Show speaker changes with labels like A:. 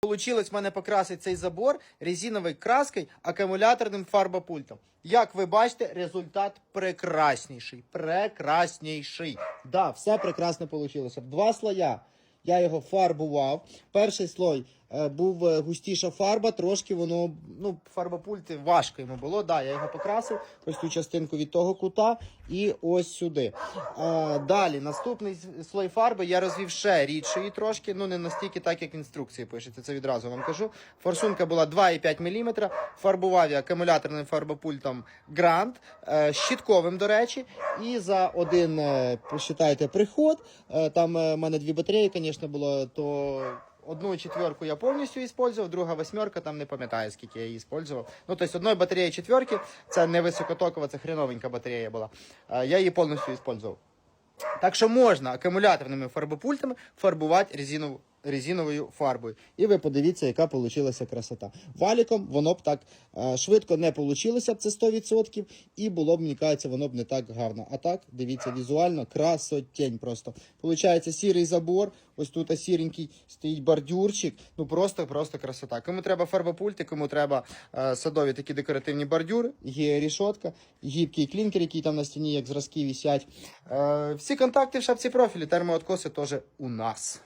A: Получилось в мене покрасити цей забор резиновою краскою, акумуляторним фарбопультом. Як ви бачите, результат прекрасніший. Прекрасніший. Да, все прекрасно вийшло. Два слоя. Я його фарбував. Перший слой е, був е, густіша фарба, трошки воно, ну, фарбопульт важко йому було. Да, я його покрасив, ось цю частинку від того кута і ось сюди. Е, далі, наступний слой фарби я розвів ще рідшої трошки, ну не настільки так, як в інструкції пишеться, це відразу вам кажу. Форсунка була 2,5 мм, фарбував я акумуляторним фарбопультом Grand, е, щітковим, до речі, і за один, е, посчитайте, приход, там в мене дві батареї, звісно, було, то одну четверку я повністю использовал, друга восьмерка, там не пам'ятаю, скільки я її использовал. Ну, тобто одної батареї четверки, це не високотокова, це хреновенька батарея була. Я її повністю использовал. Так що можна акумуляторними фарбопультами фарбувати резинову, резиновою фарбою. І ви подивіться, яка вийшла красота. Валіком воно б так е, швидко не вийшло б це 100%, і було б, мені кажеться, воно б не так гарно. А так, дивіться, візуально красотень просто. Получається сірий забор, ось тут сіренький стоїть бордюрчик. Ну просто, просто красота. Кому треба фарбопульти, кому треба е, садові такі декоративні бордюри, є рішотка, гібкий клінкер, який там на стіні, як зразки висять. Е, всі контакти в шапці профілі, термооткоси теж у нас.